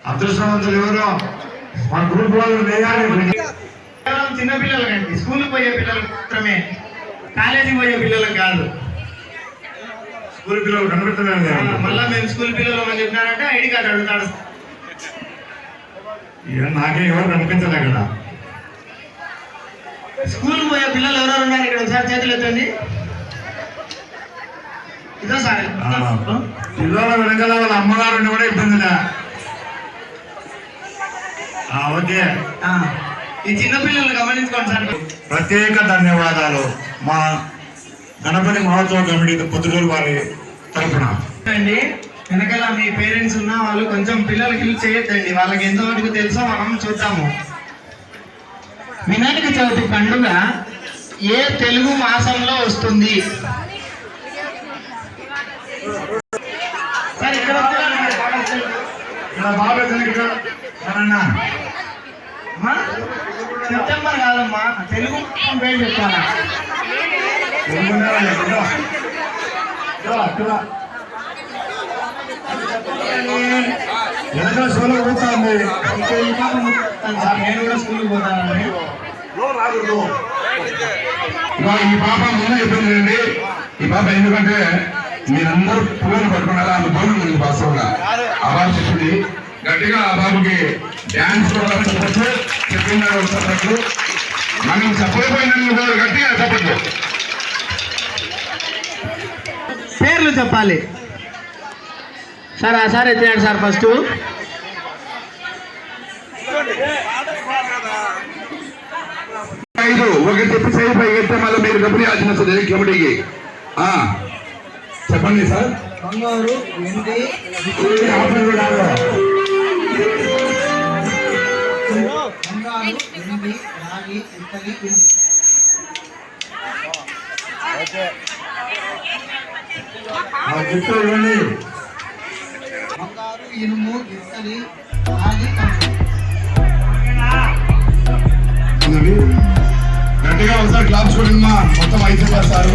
అదృష్టవంతులు ఎవరో మా గ్రూప్ వాళ్ళు వేయాలి కేవలం చిన్న పిల్లలకండి స్కూల్కి పోయే పిల్లలకు మాత్రమే కాలేజీ పోయే పిల్లలకు కాదు స్కూల్ పిల్లలు కనబడుతున్నారు మళ్ళీ మేము స్కూల్ పిల్లలు అని చెప్పినారంటే ఐడి కార్డు అడుగుతాడు. నాకే ఎవరు కనిపించలే కదా. స్కూల్ పోయే పిల్లలు ఎవరెవరు ఉన్నారు ఇక్కడ? ఒకసారి చేతులు ఎత్తండి. ఇదో సార్. పిల్లల వెనకాల వాళ్ళ అమ్మగారు కూడా ఇబ్బందిలే. ఆ, ఓకే. ఈ చిన్న పిల్లలు గమనించుకోండి సార్. ప్రత్యేక ధన్యవాదాలు మా గణపతి మహోత్సవ కమిటీ పొద్దుటూరు వారి తరఫున అండి. వెనకాల మీ పేరెంట్స్ ఉన్న వాళ్ళు కొంచెం పిల్లలకి హెల్ప్ చేయొద్దండి. వాళ్ళకి ఎంతవరకు తెలుసో మనం చూద్దాము. వినాయక చవితి పండుగ ఏ తెలుగు మాసంలో వస్తుంది? సెప్టెంబర్ కాదమ్మా. తెలుగు పేరు చెప్తానా తెలుగునే ఇక్కడ. ఇక్కడ, ఇక్కడ. వెనకాల సార్ నేను కూడా స్కూల్కి ఈ పాప ముందు చెప్పిందండి ఈ పాప ఎందుకంటే మీరందరూ పువ్వులు పట్టుకున్నారా ఆమె బోర్డు ఉంది వాస్తవంగా ఆ బాబు చెప్పింది. గట్టిగా ఆ బాబుకి డ్యాన్స్ చెప్పచ్చు. మనం చెప్పలేకపోయినందుకు కూడా గట్టిగా చెప్పచ్చు. పేర్లు చెప్పాలి. సార్ ఆ సార్ ఎత్తాడు సార్ ఫస్ట్. ఐదు ఒకటి చెప్పి సైడ్ పై ఎత్తే మళ్ళీ మీరు డబ్బులు ఇవ్వాల్సిన కమిటీకి ఆ, చెప్పండి సార్. బంగారు వెండి. బంగారు రాగి ఇత్తడి ఆ గిఫ్ట్ ఇవ్వండి బంగారు ఇనుము ఇత్తడి రాగి కంచు. గట్టిగా ఒకసారి క్లాప్స్ కొట్టండి మా మొత్తం ఐదు సార్